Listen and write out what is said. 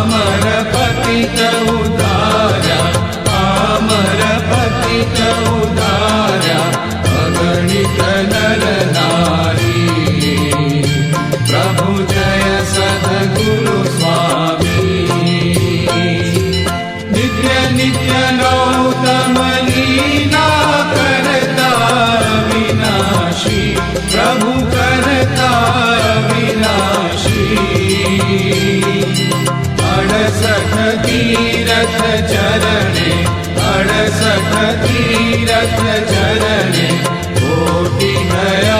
अमर पतित उदा सखती रथ जनने कोटि नया